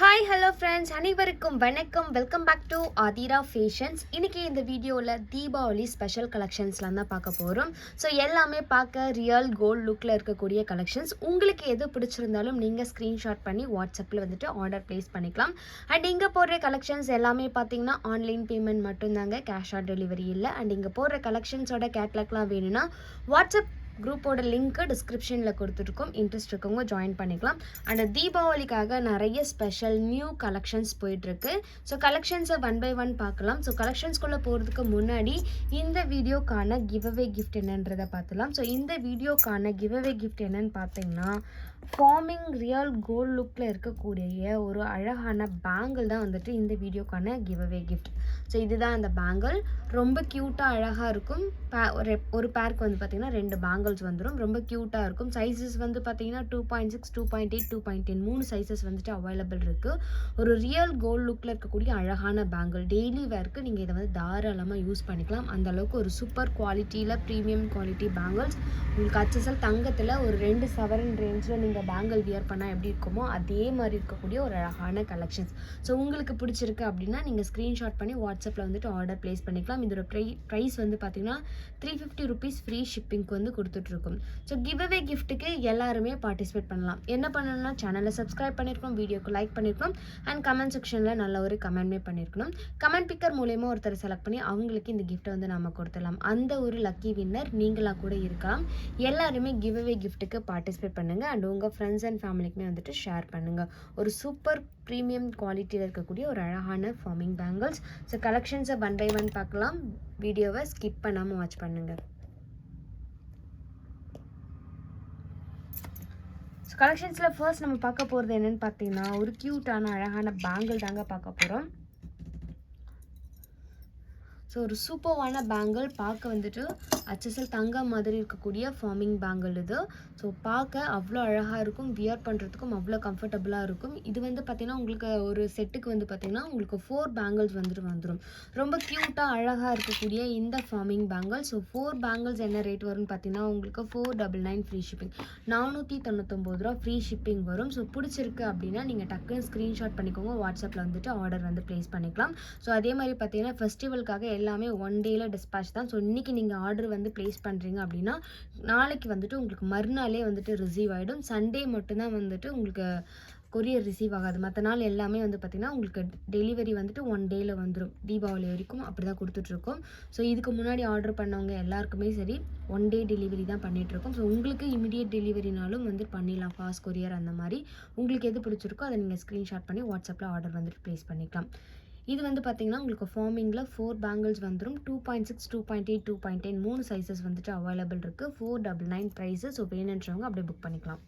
Hi hello friends அனைவருக்கும் வணக்கம். Welcome back to Aathira fashions இன்னைக்கு இந்த வீடியோவில் தீபாவளி ஸ்பெஷல் கலெக்ஷன்ஸ்லாம் தான் பார்க்க போகிறோம் ஸோ எல்லாமே பார்க்க ரியல் கோல்ட் லுக்கில் இருக்கக்கூடிய கலெக்ஷன்ஸ் உங்களுக்கு எது பிடிச்சிருந்தாலும் நீங்கள் ஸ்க்ரீன்ஷாட் பண்ணி வாட்ஸ்அப்பில் வந்துட்டு ஆர்டர் ப்ளேஸ் பண்ணிக்கலாம். அண்ட் இங்கே போடுற கலெக்ஷன்ஸ் எல்லாமே பார்த்தீங்கன்னா ஆன்லைன் பேமெண்ட் மட்டும்தாங்க. கேஷ் ஆன் டெலிவரி இல்லை. அண்ட் இங்கே போடுற கலெக்ஷன்ஸோட கேட்லாக்லாம் வேணும்னா வாட்ஸ்அப் குரூப்போட லிங்க்கு டிஸ்கிரிப்ஷனில் கொடுத்துருக்கோம் இன்ட்ரெஸ்ட் இருக்கவங்க ஜாயின் பண்ணிக்கலாம். அண்ட் தீபாவளிக்காக நிறைய ஸ்பெஷல் நியூ கலெக்ஷன்ஸ் போயிட்டுருக்கு ஸோ கலெக்ஷன்ஸை ஒன் பை ஒன் பார்க்கலாம். ஸோ கலெக்ஷன்ஸ்குள்ளே போகிறதுக்கு முன்னாடி இந்த வீடியோக்கான கிவ்அவே கிஃப்ட் என்னன்றதை பார்த்துலாம். ஸோ இந்த வீடியோக்கான கிவ்அவே கிஃப்ட் என்னன்னு பார்த்தீங்கன்னா ஃபார்மிங் ரியல் கோல்ட் லுக்கில் இருக்கக்கூடிய ஒரு அழகான பேங்கிள் தான் வந்துட்டு இந்த வீடியோக்கான கிவ்அவே கிஃப்ட் ஸோ இதுதான் அந்த பேங்கிள் ரொம்ப க்யூட்டாக அழகாக இருக்கும். பே- ஒரு ஒரு பேருக்கு வந்து பார்த்திங்கன்னா ரெண்டு பேங்கிள்ஸ் வந்துடும் ரொம்ப க்யூட்டாக இருக்கும். சைஸஸ் வந்து பார்த்திங்கன்னா two point six two point eight two point ten மூணு சைஸஸ் வந்துட்டு அவைலபிள் இருக்குது ஒரு ரியல் கோல்ட் லுக்கில் இருக்கக்கூடிய அழகான பேங்கிள் டெய்லி வேர்க்கு நீங்கள் இதை வந்து தாராளமாக யூஸ் பண்ணிக்கலாம். அந்த அளவுக்கு ஒரு சூப்பர் குவாலிட்டியில் ப்ரீமியம் குவாலிட்டி பேங்கிள்ஸ் உங்களுக்கு அச்சசல் தங்கத்தில் ஒரு ரெண்டு சவரன் ரேஞ்சில் நீங்கள் பேங்கிள் வியர் பண்ணால் எப்படி இருக்குமோ அதே மாதிரி இருக்கக்கூடிய ஒரு அழகான கலெக்ஷன்ஸ் ஸோ உங்களுக்கு பிடிச்சிருக்கு அப்படின்னா நீங்கள் ஸ்க்ரீன்ஷாட் பண்ணி வாட்ஸ்அப்பில் வந்துட்டு ஆர்டர் ப்ளேஸ் பண்ணிக்கலாம். இதோட ப்ரை ப்ரைஸ் வந்து பார்த்தீங்கன்னா த்ரீ ஃபிஃப்டி ருபீஸ் ஃப்ரீ ஷிப்பிங்க்கு வந்து கொடுத்துட்ருக்கும். ஸோ கிவ் அவே கிஃப்ட்டுக்கு எல்லாருமே பார்ட்டிசிபேட் பண்ணலாம். என்ன பண்ணணும்னா சேனலை சப்ஸ்கிரைப் பண்ணியிருக்கோம் வீடியோக்கு லைக் பண்ணியிருக்கோம் அண்ட் கமெண்ட் செக்ஷனில் நல்ல ஒரு கமெண்ட்மே பண்ணியிருக்கணும் கமெண்ட் பிக்கர் மூலயமா ஒருத்தர் செலக்ட் பண்ணி அவங்களுக்கு இந்த கிஃப்ட்டை வந்து நம்ம கொடுத்துடலாம். அந்த ஒரு லக்கி வின்னர் நீங்களாக கூட இருக்கலாம். எல்லாருமே கிவ் அவே கிஃப்ட்டுக்கு பார்ட்டிசிபேட் பண்ணுங்கள் அண்ட் உங்கள் ஃப்ரெண்ட்ஸ் அண்ட் ஃபேமிலிக்குமே வந்துட்டு ஷேர் பண்ணுங்கள் ஒரு சூப்பர் ப்ரீமியம் குவாலிட்டியில் இருக்கக்கூடிய ஒரு அழகான ஃபார்மிங் பேங்கிள்ஸ் ஸோ கலெக்ஷன்ஸை ஒன் பை ஒன் பார்க்கலாம். வீடியோவை ஸ்கிப் பண்ணாமல் வாட்ச் பண்ணுங்கள் ஸோ கலெக்ஷன்ஸில் ஃபர்ஸ்ட் நம்ம பார்க்க போகிறது என்னென்னு பார்த்தீங்கன்னா ஒரு க்யூட்டான அழகான பேங்கிள் தாங்க பார்க்க போகிறோம் ஸோ ஒரு சூப்பர்வான பேங்கிள் பார்க்க வந்துட்டு அச்சசல் தங்கம் மாதிரி இருக்கக்கூடிய ஃபார்மிங் பேங்கிள் இது. ஸோ பார்க்க அவ்வளோ அழகாக இருக்கும். வியர் பண்ணுறதுக்கும் அவ்வளோ கம்ஃபர்டபுளாக இருக்கும். இது வந்து பார்த்திங்கன்னா உங்களுக்கு ஒரு செட்டுக்கு வந்து பார்த்திங்கன்னா உங்களுக்கு ஃபோர் பேங்கிள்ஸ் வந்துட்டு வந்துடும் ரொம்ப க்யூட்டாக அழகாக இருக்கக்கூடிய இந்த forming bangle so four bangles என்ன ரேட் வரும்னு பார்த்தீங்கன்னா உங்களுக்கு four double nine free shipping நானூற்றி தொண்ணூத்தொம்பது ரூபா ஃப்ரீ ஷிப்பிங் வரும். ஸோ பிடிச்சிருக்கு அப்படின்னா நீங்கள் டக்குன்னு ஸ்க்ரீன்ஷாட் பண்ணிக்கோங்க. வாட்ஸ்அப்பில் வந்துட்டு ஆர்டர் வந்து ப்ளேஸ் பண்ணிக்கலாம். ஸோ அதே மாதிரி பார்த்தீங்கன்னா ஃபெஸ்டிவலுக்காக எல்லாமே ஒன் டேயில் டிஸ்பேச் தான். ஸோ இன்றைக்கி நீங்கள் ஆர்டர் வந்து ப்ளேஸ் பண்ணுறீங்க அப்படின்னா நாளைக்கு வந்துட்டு உங்களுக்கு மறுநாளே வந்துட்டு ரிசீவ் ஆகிடும் சண்டே மட்டும்தான் வந்துட்டு உங்களுக்கு கொரியர் ரிசீவ் ஆகாது. மற்ற நாள் எல்லாமே வந்து பார்த்திங்கன்னா உங்களுக்கு டெலிவரி வந்துட்டு ஒன் டேயில் வந்துடும் தீபாவளி வரைக்கும் அப்படி தான் கொடுத்துட்ருக்கோம். ஸோ இதுக்கு முன்னாடி ஆர்டர் பண்ணவங்க எல்லாருக்குமே சரி ஒன் டே டெலிவரி தான் பண்ணிகிட்ருக்கோம் ஸோ உங்களுக்கு இமிடியேட் டெலிவரினாலும் வந்து பண்ணிடலாம். ஃபாஸ்ட் கொரியர் அந்த மாதிரி. உங்களுக்கு எது பிடிச்சிருக்கோ அதை நீங்கள் ஸ்க்ரீன்ஷாட் பண்ணி வாட்ஸ்அப்பில் ஆர்டர் வந்துட்டு ப்ளேஸ் பண்ணிக்கலாம். இது வந்து பார்த்தீங்கன்னா உங்களுக்கு ஃபார்மிங்கில் ஃபோர் பேங்கிள்ஸ் வந்துடும் two point six two point eight two point ten மூணு சைஸஸ் வந்துட்டு அவைலபிள் இருக்குது four double nine prices so வேணுன்றவங்க அப்படியே புக் பண்ணிக்கலாம்.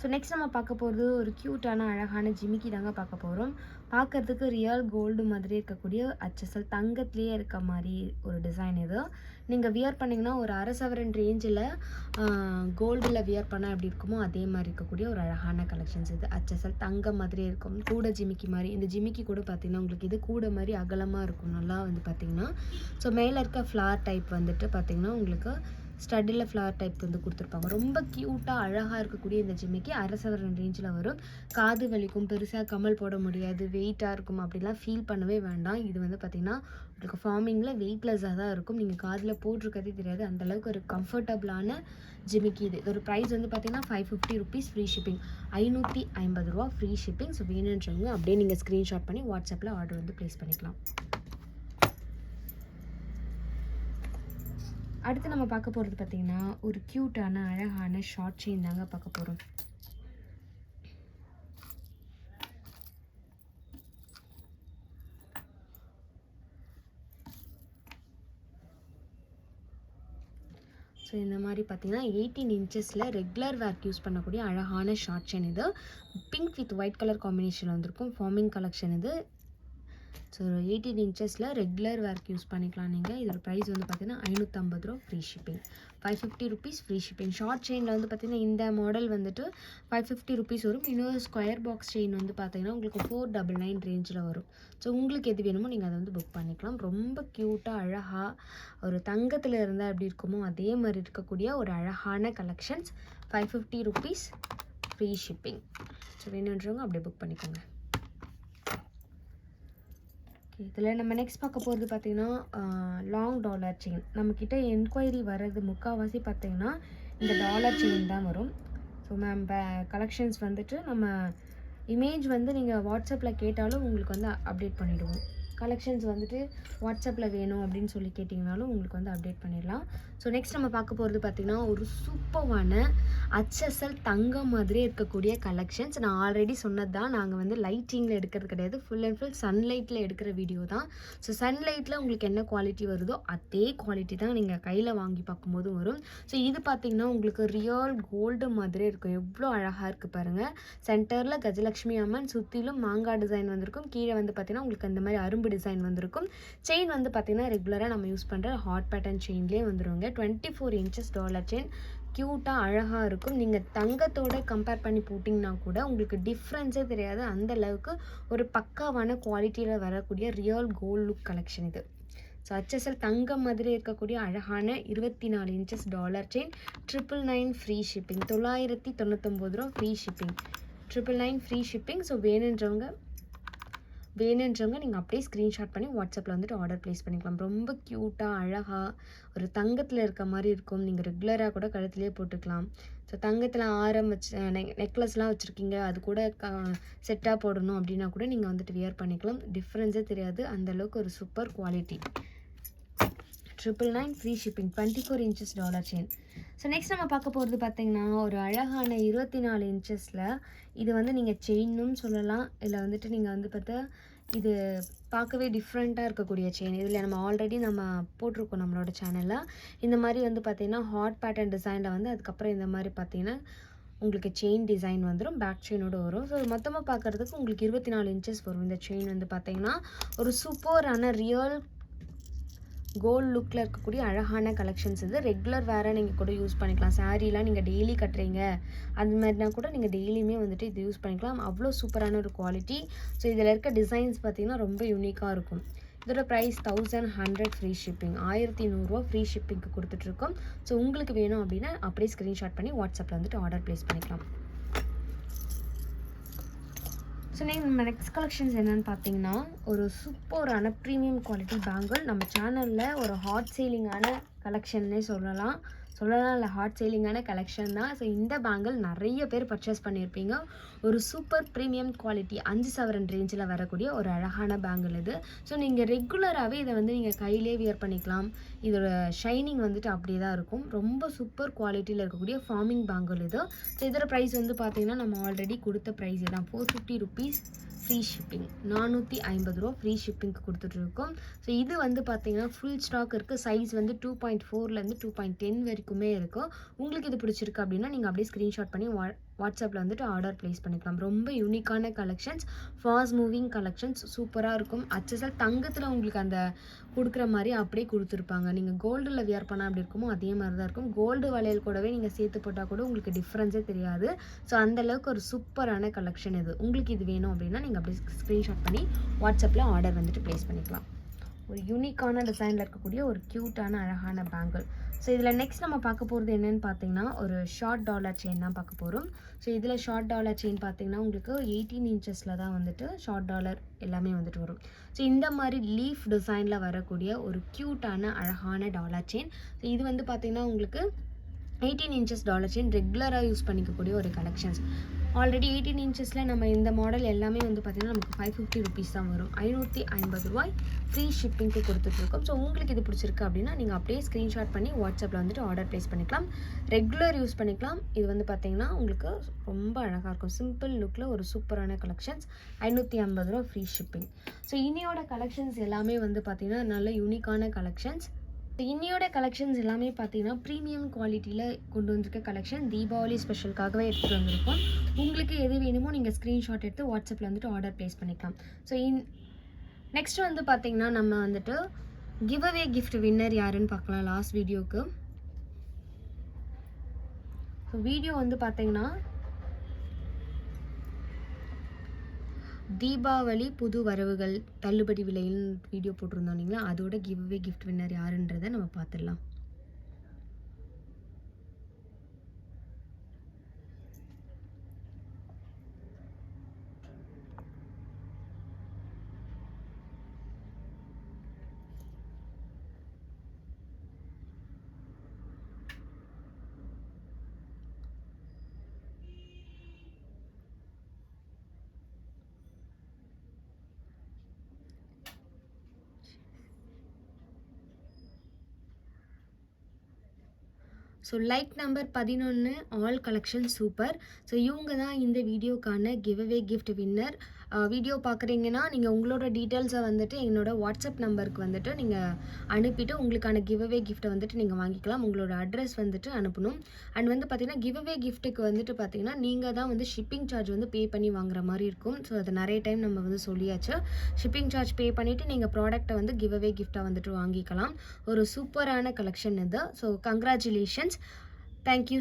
ஸோ நெக்ஸ்ட் நம்ம பார்க்க போகிறது ஒரு க்யூட்டான அழகான ஜிமிக்கி தாங்க பார்க்க போகிறோம் பார்க்கறதுக்கு ரியல் கோல்டு மாதிரி இருக்கக்கூடிய அச்சசல் தங்கத்துலேயே இருக்க மாதிரி ஒரு டிசைன் இது. நீங்கள் வியர் பண்ணிங்கன்னா ஒரு அரை சவரன் ரேஞ்சில் கோல்டில் வியர் பண்ணால் எப்படி இருக்குமோ அதே மாதிரி இருக்கக்கூடிய ஒரு அழகான கலெக்ஷன்ஸ் இது. அச்சசல் தங்கம் மாதிரி இருக்கும். கூட ஜிமிக்கி மாதிரி. இந்த ஜிமிக்கி கூட பார்த்திங்கன்னா உங்களுக்கு இது கூட மாதிரி அகலமாக இருக்கும். நல்லா வந்து பார்த்திங்கன்னா ஸோ மேலே இருக்க ஃப்ளார் டைப் வந்துட்டு பார்த்தீங்கன்னா உங்களுக்கு ஸ்டட்டில் ஃப்ளவர் டைப் வந்து கொடுத்துருப்பாங்க. ரொம்ப க்யூட்டாக அழகாக இருக்கக்கூடிய இந்த ஜிம்மிக்கு அரசவரன் ரேஞ்சில் வரும். காது வலிக்கும் பெருசாக கமல் போட முடியாது வெயிட்டாக இருக்கும் அப்படிலாம் ஃபீல் பண்ணவே வேண்டாம். இது வந்து பார்த்திங்கன்னா உங்களுக்கு ஃபார்மிங்கில் வெயிட்லெஸ்ஸாக தான் இருக்கும். நீங்கள் காதில் போட்டிருக்கதே தெரியாது. அந்தளவுக்கு ஒரு கம்ஃபர்டபுளான ஜிமிக்கி இது. இதோட ப்ரைஸ் வந்து பார்த்தீங்கன்னா five fifty rupees free shipping ஐநூற்றி ஐம்பது ரூபா ஃப்ரீ ஷிப்பிங் ஸோ வேணுன்றவங்க அப்படியே நீங்கள் ஸ்க்ரீன்ஷாட் பண்ணி வாட்ஸ்அப்பில் ஆர்டர் வந்து ப்ளேஸ் பண்ணிக்கலாம். அடுத்து நம்ம பார்க்க போகிறது பார்த்தீங்கன்னா ஒரு க்யூட்டான அழகான ஷார்ட் செயின் தாங்க பார்க்க போகிறோம் ஸோ இந்த மாதிரி பார்த்தீங்கன்னா எயிட்டீன் இன்ச்சஸில் ரெகுலர் வேர்க் யூஸ் பண்ணக்கூடிய அழகான ஷார்ட் செயின் இது. Pink with white colour combination வந்திருக்கும். ஃபார்மிங் கலெக்ஷன் இது. ஸோ எயிட்டீன் இன்ச்சஸில் ரெகுலர் வேர்க்கு யூஸ் பண்ணிக்கலாம் நீங்கள் இதோட ப்ரைஸ் வந்து பார்த்தீங்கன்னா ஐநூற்றம்பது ரூபா free shipping five fifty rupees free shipping short செயினில் வந்து பார்த்தீங்கன்னா இந்த மாடல் வந்துட்டு ஃபைவ் ஃபிஃப்டி ருபீஸ் வரும். இன்னொரு ஸ்கொயர் பாக்ஸ் செயின் வந்து பார்த்தீங்கன்னா உங்களுக்கு ஃபோர் டபுள் நைன் ரேஞ்சில் வரும். ஸோ உங்களுக்கு எது வேணுமோ நீங்கள் அதை வந்து புக் பண்ணிக்கலாம். ரொம்ப க்யூட்டாக அழகாக ஒரு தங்கத்தில் இருந்தால் எப்படி இருக்குமோ அதே மாதிரி இருக்கக்கூடிய ஒரு அழகான collections five fifty rupees free shipping so வேணுன்றவங்க அப்படியே புக் பண்ணிக்கோங்க. இதில் நம்ம நெக்ஸ்ட் பார்க்க போகிறது பார்த்தீங்கன்னா லாங் டாலர் செயின் நம்மக்கிட்ட என்கொயரி வர்றது முக்கால்வாசி பார்த்தீங்கன்னா இந்த டாலர் செயின் தான் வரும். ஸோ மேம் கலெக்ஷன்ஸ் வந்துட்டு நம்ம இமேஜ் வந்து நீங்கள் வாட்ஸ்அப்பில் கேட்டாலும் உங்களுக்கு வந்து அப்டேட் பண்ணிவிடுவோம் கலெக்ஷன்ஸ் வந்துட்டு வாட்ஸ்அப்பில் வேணும் அப்படின்னு சொல்லி கேட்டிங்கனாலும் உங்களுக்கு வந்து அப்டேட் பண்ணிடலாம். ஸோ நெக்ஸ்ட் நம்ம பார்க்க போகிறது பார்த்திங்கன்னா ஒரு சூப்பரான அச்சசல் தங்கம் மாதிரியே இருக்கக்கூடிய கலெக்ஷன்ஸ் நான் ஆல்ரெடி சொன்னது தான் நாங்கள் வந்து லைட்டிங்கில் எடுக்கிறது கிடையாது. ஃபுல் அண்ட் ஃபுல் சன்லைட்டில் எடுக்கிற வீடியோ தான். ஸோ சன்லைட்டில் உங்களுக்கு என்ன குவாலிட்டி வருதோ அதே குவாலிட்டி தான் நீங்கள் கையில் வாங்கி பார்க்கும்போதும் வரும். ஸோ இது பார்த்திங்கன்னா உங்களுக்கு ரியல் கோல்டு மாதிரி இருக்கும். எவ்வளோ அழகாக இருக்குது பாருங்கள் சென்டரில் கஜலக்ஷ்மி அம்மன் சுற்றிலும் மாங்காய் டிசைன் வந்திருக்கும். கீழே வந்து பார்த்திங்கன்னா உங்களுக்கு அந்த மாதிரி அரும்பு டிசைன் வந்திருக்கும். செயின் வந்து பார்த்திங்கன்னா ரெகுலராக நம்ம யூஸ் பண்ணுற ஹாட் பேட்டர்ன் செயின்லேயே வந்துருவாங்க twenty four inches dollar chain க்யூட்டாக அழகாக இருக்கும். நீங்கள் தங்கத்தோட கம்பேர் பண்ணி போட்டிங்கன்னா கூட உங்களுக்கு டிஃப்ரென்ஸே தெரியாது. அந்த அளவுக்கு ஒரு பக்காவான குவாலிட்டியில் வரக்கூடிய ரியல் கோல்ட் லுக் கலெக்ஷன் இது. ஸோ ஹச்எஸ்எல் தங்கம் மாதிரி இருக்கக்கூடிய அழகான இருபத்தி நாலு inches dollar chain triple nine free shipping தொள்ளாயிரத்தி தொண்ணூத்தொம்பது ரூபா free shipping triple nine free shipping so வேணுன்றவங்க வேணுன்றவங்க நீங்கள் அப்படியே ஸ்க்ரீன்ஷாட் பண்ணி வாட்ஸ்அப்பில் வந்துட்டு ஆர்டர் ப்ளேஸ் பண்ணிக்கலாம். ரொம்ப க்யூட்டாக அழகாக ஒரு தங்கத்தில் இருக்க மாதிரி இருக்கும். நீங்கள் ரெகுலராக கூட கழுத்துலேயே போட்டுக்கலாம். ஸோ தங்கத்தில் ஆரம் வச்சு நெக் நெக்லஸ்லாம் வச்சுருக்கீங்க. அது கூட க செட்டாக போடணும் அப்படின்னா கூட நீங்கள் வந்துட்டு வியர் பண்ணிக்கலாம். டிஃப்ரென்ஸே தெரியாது. அந்தளவுக்கு ஒரு super quality triple nine free shipping twenty four inches dollar chain so next நம்ம பார்க்க போகிறது பார்த்தீங்கன்னா ஒரு அழகான இருபத்தி நாலு இன்ச்சஸில் இது வந்து நீங்கள் செயின்னும் சொல்லலாம். இல்லை வந்துட்டு நீங்கள் வந்து பார்த்தா இது பார்க்கவே டிஃப்ரெண்ட்டாக இருக்கக்கூடிய செயின் இதில் நம்ம ஆல்ரெடி நம்ம போட்டிருக்கோம் நம்மளோட சேனலில் இந்த மாதிரி வந்து பார்த்திங்கன்னா ஹாட் பேட்டர்ன் டிசைனில் வந்து அதுக்கப்புறம் இந்த மாதிரி பார்த்தீங்கன்னா உங்களுக்கு செயின் டிசைன் வந்துடும் பேக் செயினோடு வரும். ஸோ மொத்தமாக பார்க்குறதுக்கு உங்களுக்கு இருபத்தி நாலு இன்ச்சஸ் வரும். இந்த செயின் வந்து பார்த்தீங்கன்னா ஒரு சூப்பரான ரியல் கோல்ட் லுக்கில் இருக்கக்கூடிய அழகான கலெக்ஷன்ஸ் இது. ரெகுலர் வேறு நீங்கள் கூட யூஸ் பண்ணிக்கலாம். சாரீலாம் நீங்கள் டெய்லி கட்டுறீங்க. அந்த மாதிரினா கூட நீங்கள் டெய்லியுமே வந்துட்டு இது யூஸ் பண்ணிக்கலாம். அவ்வளோ சூப்பரான ஒரு குவாலிட்டி ஸோ இதில் இருக்க டிசைன்ஸ் பார்த்திங்கன்னா ரொம்ப யூனிக்காக இருக்கும். இதோட price thousand hundred free shipping ஆயிரத்தி நூறுரூவா ஃப்ரீ ஷிப்பிங்க்கு கொடுத்துட்ருக்கோம் ஸோ உங்களுக்கு வேணும் அப்படின்னா அப்படியே ஸ்க்ரீன்ஷாட் பண்ணி வாட்ஸ்அப்பில் வந்துட்டு ஆர்டர் ப்ளேஸ் பண்ணிக்கலாம். ஸோ நம்ம நெக்ஸ்ட் கலெக்ஷன்ஸ் என்னென்னு பார்த்தீங்கன்னா ஒரு சூப்பரான ப்ரீமியம் குவாலிட்டி பேங்கிள் நம்ம சேனலில் ஒரு ஹாட் சேலிங்கான கலெக்ஷன்னே சொல்லலாம். சொல்லலாம் இல்லை ஹாட் சேலிங்கான கலெக்ஷன் தான். ஸோ இந்த பேங்கிள் நிறைய பேர் பர்ச்சேஸ் பண்ணியிருப்பீங்க. ஒரு சூப்பர் ப்ரீமியம் குவாலிட்டி அஞ்சு சவரன் ரேஞ்சில் வரக்கூடிய ஒரு அழகான பேங்கிள் இது. ஸோ நீங்கள் ரெகுலராகவே இதை வந்து நீங்கள் கையிலே வியர் பண்ணிக்கலாம். இதோட ஷைனிங் வந்துட்டு அப்படியே தான் இருக்கும். ரொம்ப சூப்பர் குவாலிட்டியில் இருக்கக்கூடிய ஃபார்மிங் பேங்கிள் இது. ஸோ இதோட ப்ரைஸ் வந்து பார்த்தீங்கன்னா நம்ம ஆல்ரெடி கொடுத்த ப்ரைஸ் தான். Four fifty rupees free shipping நானூற்றி ஐம்பது ரூபா ஃப்ரீ ஷிப்பிங்க்கு கொடுத்துட்ருக்கோம். ஸோ இது வந்து பார்த்தீங்கன்னா ஃபுல் ஸ்டாக் இருக்குது சைஸ் வந்து டூ பாயிண்ட் ஃபோர்லேருந்து டூ பாயிண்ட் டென் வரைக்குமே இருக்கும் உங்களுக்கு இது பிடிச்சிருக்கு அப்படின்னா நீங்கள் அப்படியே ஸ்க்ரீன்ஷாட் பண்ணி வா வாட்ஸ்அப்பில் வந்துட்டு ஆர்டர் ப்ளேஸ் பண்ணிக்கலாம். ரொம்ப யூனிக்கான கலெக்ஷன்ஸ் ஃபாஸ்ட் மூவிங் கலெக்ஷன்ஸ் சூப்பராக இருக்கும். அச்சசல் தங்கத்தில் உங்களுக்கு அந்த கொடுக்குற மாதிரி அப்படியே கொடுத்துருப்பாங்க. நீங்கள் கோல்டில் வியர் பண்ணால் அப்படி இருக்குமோ அதே மாதிரி தான் இருக்கும். கோல்டு வளையல் கூடவே நீங்கள் சேர்த்து போட்டால் கூட உங்களுக்கு டிஃப்ரென்ஸே தெரியாது. ஸோ அந்தளவுக்கு ஒரு சூப்பரான கலெக்ஷன் இது. உங்களுக்கு இது வேணும் அப்படின்னா நீங்கள் அப்படியே ஸ்க்ரீன்ஷாட் பண்ணி வாட்ஸ்அப்பில் ஆர்டர் வந்துட்டு ப்ளேஸ் பண்ணிக்கலாம். ஒரு யூனிக்கான டிசைனில் இருக்கக்கூடிய ஒரு க்யூட்டான அழகான பேங்கிள் ஸோ இதில் நெக்ஸ்ட் நம்ம பார்க்க போகிறது என்னென்னு பார்த்தீங்கன்னா ஒரு ஷார்ட் டாலர் செயின் தான் பார்க்க போகிறோம் ஸோ இதில் ஷார்ட் டாலர் செயின் பார்த்தீங்கன்னா உங்களுக்கு எயிட்டீன் இன்ச்சஸில் தான் வந்துட்டு ஷார்ட் டாலர் எல்லாமே வந்துட்டு வரும். ஸோ இந்த மாதிரி லீஃப் டிசைனில் வரக்கூடிய ஒரு க்யூட்டான அழகான டாலர் செயின் ஸோ இது வந்து பார்த்திங்கன்னா உங்களுக்கு எயிட்டீன் இன்ச்சஸ் டாலர் செயின் ரெகுலராக யூஸ் பண்ணிக்கக்கூடிய ஒரு கலெக்ஷன்ஸ் ஆல்ரெடி எயிட்டீன் இன்ச்சஸில் நம்ம இந்த மாடல் எல்லாமே வந்து பார்த்திங்கன்னா நமக்கு ஃபைவ் ஃபிஃப்டி ருபீஸ் தான் வரும். ஐநூற்றி ஐம்பது ரூபாய் ஃப்ரீ ஷிப்பிங்க்கு கொடுத்துட்ருக்கோம். ஸோ உங்களுக்கு இது பிடிச்சிருக்கு அப்படின்னா நீங்கள் அப்படியே ஸ்க்ரீன்ஷாட் பண்ணி வாட்ஸ்அப்பில் வந்துட்டு ஆர்டர் ப்ளேஸ் பண்ணிக்கலாம். ரெகுலர் யூஸ் பண்ணிக்கலாம். இது வந்து பார்த்திங்கன்னா உங்களுக்கு ரொம்ப அழகாக இருக்கும். சிம்பிள் லுக்கில் ஒரு சூப்பரான கலெக்ஷன்ஸ் ஐநூற்றி ஐம்பது ரூபா ஃப்ரீ ஷிப்பிங் ஸோ இனியோட கலெக்ஷன்ஸ் எல்லாமே வந்து பார்த்திங்கன்னா நல்ல யூனிக்கான கலெக்ஷன்ஸ் இன்னியோட கலெக்ஷன்ஸ் எல்லாமே பார்த்தீங்கன்னா ப்ரீமியம் குவாலிட்டியில் கொண்டு வந்திருக்க கலெக்ஷன் தீபாவளி ஸ்பெஷலுக்காகவே எடுத்துகிட்டு வந்திருக்கோம். உங்களுக்கு எது வேணுமோ நீங்கள் ஸ்க்ரீன்ஷாட் எடுத்து வாட்ஸ்அப்பில் வந்துட்டு ஆர்டர் ப்ளேஸ் பண்ணிக்கலாம். ஸோ இன் நெக்ஸ்ட் வந்து பார்த்தீங்கன்னா நம்ம வந்துட்டு கிவ் அவே கிஃப்ட் வின்னர் யாருன்னு பார்க்கலாம் லாஸ்ட் வீடியோக்கு ஸோ வீடியோ வந்து பார்த்தீங்கன்னா தீபாவளி புது வரவுகள் தள்ளுபடி விலையில் வீடியோ போட்டிருந்தோம் இல்லைங்களா? அதோட கிவ்வே கிஃப்ட் வின்னர் யாருன்றதை நம்ம பார்த்துடலாம். ஸோ லைக் நம்பர் பதினொன்று ஆல் கலெக்ஷன் சூப்பர் ஸோ இவங்க தான் இந்த வீடியோக்கான give away gift winner video பார்க்குறீங்கன்னா நீங்கள் உங்களோட டீட்டெயில்ஸை வந்துட்டு என்னோட வாட்ஸ்அப் நம்பருக்கு வந்துட்டு நீங்கள் அனுப்பிட்டு உங்களுக்கான கிவ்அவே கிஃப்ட்டை வந்துட்டு நீங்கள் வாங்கிக்கலாம். உங்களோட அட்ரஸ் வந்துட்டு அனுப்பணும். அண்ட் வந்து பார்த்திங்கன்னா கிவ்அவே கிஃப்ட்டுக்கு வந்துட்டு பார்த்தீங்கன்னா நீங்கள் தான் வந்து ஷிப்பிங் சார்ஜ் வந்து பே பண்ணி வாங்குற மாதிரி இருக்கும். ஸோ அது நிறைய டைம் நம்ம வந்து சொல்லியாச்சு. ஷிப்பிங் சார்ஜ் பே பண்ணிவிட்டு நீங்கள் ப்ராடக்ட்டை வந்து கிவ்அவே கிஃப்ட்டாக வந்துட்டு வாங்கிக்கலாம். ஒரு சூப்பரான கலெக்ஷன் இது. So congratulations thank you